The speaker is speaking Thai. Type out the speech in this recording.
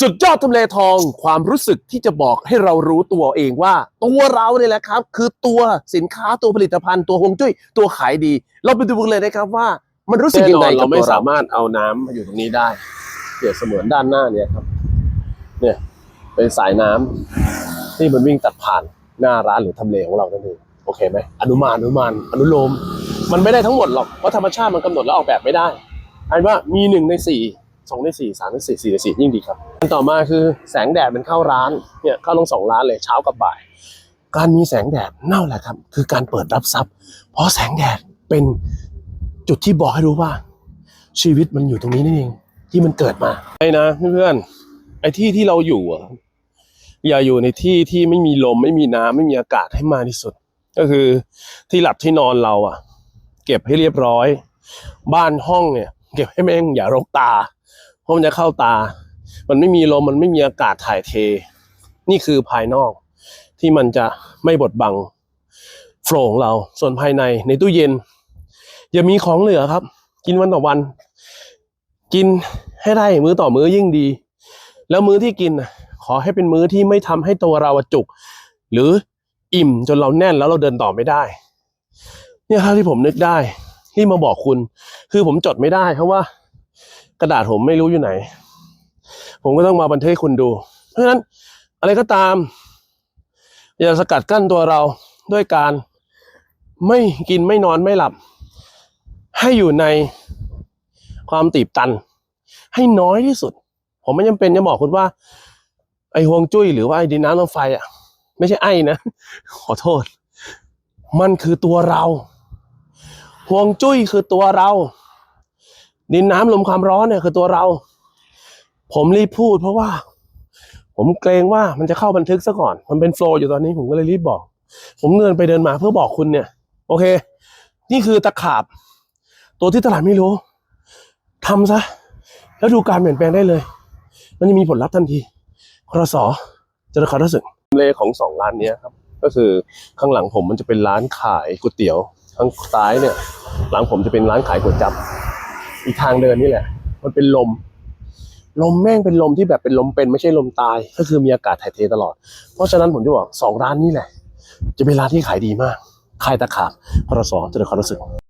สุดยอดทำเลทองความรู้สึกที่จะบอกให้เรารู้ตัวเองว่า ตัวเราเนี่ยแหละครับ คือตัวสินค้าตัวผลิตภัณฑ์ตัวฮวงจุ้ยตัวขายดี เราไปดูกันเลยนะครับว่า มันรู้สึกยังไงแน่นอนกับเราไม่ตัวเราสามารถเอาน้ำมาอยู่ตรงนี้ได้เปรียบเสมือนด้านหน้าเนี่ยครับ เนี่ยเป็นสายน้ำที่มันวิ่งตัดผ่านหน้าร้านหรือทำเลของเรานั่นเองโอเคไหมอนุมานอนุมานอนุโลม มันไม่ได้ทั้งหมดหรอกเพราะธรรมชาติมันกำหนดและออกแบบไม่ได้อันว่ามีหนึ่งในสี่สองในสี่สามในสี่สี่ในสี่ยิ่งดีครับอัน ต่อมาคือแสงแดดมันเข้าร้านเนี่ยเข้าทั้งสองร้านเลยเช้ากับบ่าย การมีแสงแดดนั่นแหละครับ คือการเปิดรับทรัพย์ เพราะแสงแดดเป็นจุดที่บอกให้รู้ว่า ชีวิตมันอยู่ตรงนี้นี่เองที่มันเกิดมาไอ้นะเพื่อนๆไอ้ที่ที่เราอยู่อะอย่าอยู่ในที่ที่ไม่มีลมไม่มีน้ำไม่มีอากาศให้มากที่สุด ก็คือที่หลับที่นอนเราอะ เก็บให้เรียบร้อย บ้านห้องเนี่ย เก็บให้แม่งอย่ารกตาเพราะมันจะเข้าตา มันไม่มีลมมันไม่มีอากาศถ่ายเท นี่คือภายนอกที่มันจะไม่บดบังโฟลว์ของเรา ส่วนภายในในตู้เย็น อย่ามีของเหลือครับ กินวันต่อวัน กินให้ได้มื้อต่อมื้อยิ่งดี แล้วมื้อที่กินนะขอให้เป็นมื้อที่ไม่ทำให้ตัวเราอะจุก หรืออิ่มจนเราแน่นแล้วเราเดินต่อไม่ได้ เนี่ยครับที่ผมนึกได้ที่มาบอกคุณ คือผมจดไม่ได้เพราะว่า กระดาษผมไม่รู้อยู่ไหน ผมก็ต้องมาบันทึกให้คุณดู เพราะฉะนั้นอะไรก็ตาม อย่าสกัดกั้นตัวเราด้วยการไม่กินไม่นอนไม่หลับ ให้อยู่ในความตีบตัน ให้น้อยที่สุด ผมไม่จำเป็นจะบอกคุณว่า ไอ้ฮวงจุ้ยหรือว่าไอ้ดินน้ำลมไฟอะ ไม่ใช่ไอ้นะ ขอโทษ มันคือตัวเราฮวงจุ้ยคือตัวเรา ดินน้ำลมความร้อนเนี่ยคือตัวเรา ผมรีบพูดเพราะว่า ผมเกรงว่ามันจะเข้าบันทึกซะก่อน มันเป็นโฟล์อยู่ตอนนี้ผมก็เลยรีบบอก ผมเดินไปเดินมาเพื่อบอกคุณเนี่ย โอเค นี่คือตะขาบ ตัวที่ตลาดไม่รู้ทำซะ แล้วดูการเปลี่ยนแปลงได้เลย มันจะมีผลลัพธ์ทันทีครสจะได้คารู้สึกเลของสองร้านนี้ครับ ก็คือข้างหลังผมมันจะเป็นร้านขายก๋วยเตี๋ยวข้างซ้ายเนี่ย หลังผมจะเป็นร้านขายก๋วยจั๊บอีกทางเดินนี่แหละ มันเป็นลม ลมแม่งเป็นลมที่แบบเป็นลมเป็นไม่ใช่ลมตาย ก็คือมีอากาศถ่ายเทตลอด เพราะฉะนั้นผมจะบอกสองร้านนี้แหละ จะเป็นร้านที่ขายดีมากขายตะขาบพรสจะได้ความรู้สึก